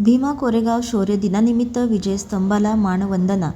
भीमा कोरेगाव शौर्य दिनानिमित्त विजय स्तंभाला मानवंदना.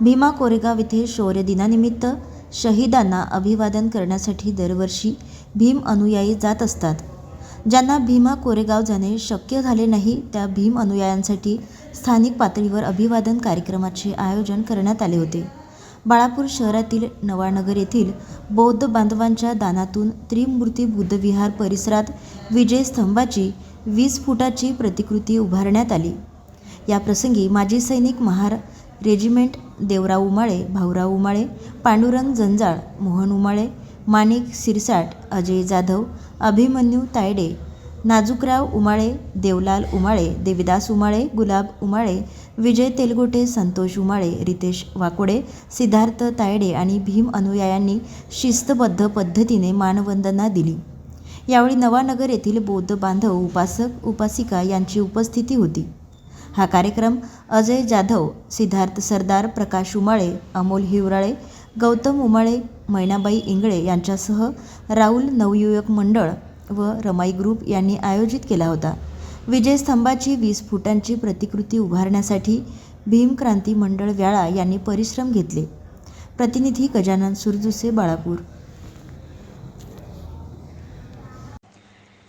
भीमा कोरेगाव येथे शौर्य दिनानिमित्त शहीदांना अभिवादन करण्यासाठी दरवर्षी भीम अनुयायी जात असतात. ज्यांना भीमा कोरेगाव जाणे शक्य झाले नाही त्या भीम अनुयायांसाठी स्थानिक पातळीवर अभिवादन कार्यक्रमाचे आयोजन करण्यात आले होते. बाळापूर शहरातील नवानगर येथील बौद्ध बांधवांच्या दानातून त्रिमूर्ती बुद्धविहार परिसरात विजय स्तंभाची वीस फुटाची प्रतिकृती उभारण्यात आली. या प्रसंगी माजी सैनिक महार रेजिमेंट देवराव उमाळे भाऊराव उमाळे पांडुरंग जंजाळ मोहन उमाळे माणिक सिरसाट अजय जाधव अभिमन्यू तायडे नाजूकराव उमाळे देवलाल उमाळे देविदास उमाळे गुलाब उमाळे विजय तेलगोटे संतोष उमाळे रितेश वाकोडे सिद्धार्थ तायडे आणि भीम अनुयायांनी शिस्तबद्ध पद्धतीने मानवंदना दिली. यावेळी नवानगर येथील बौद्ध बांधव उपासक उपासिका यांची उपस्थिती होती. हा कार्यक्रम अजय जाधव सिद्धार्थ सरदार प्रकाश उमाळे अमोल हिवराळे गौतम उमाळे मैनाबाई इंगळे यांच्यासह राहुल नवयुवक मंडळ व रमाई ग्रुप यांनी आयोजित केला होता. विजय स्तंभाची वीस फुटांची प्रतिकृती उभारण्यासाठी भीमक्रांती मंडळ व्याळा यांनी परिश्रम घेतले. प्रतिनिधी गजानन सुरजुसे बाळापूर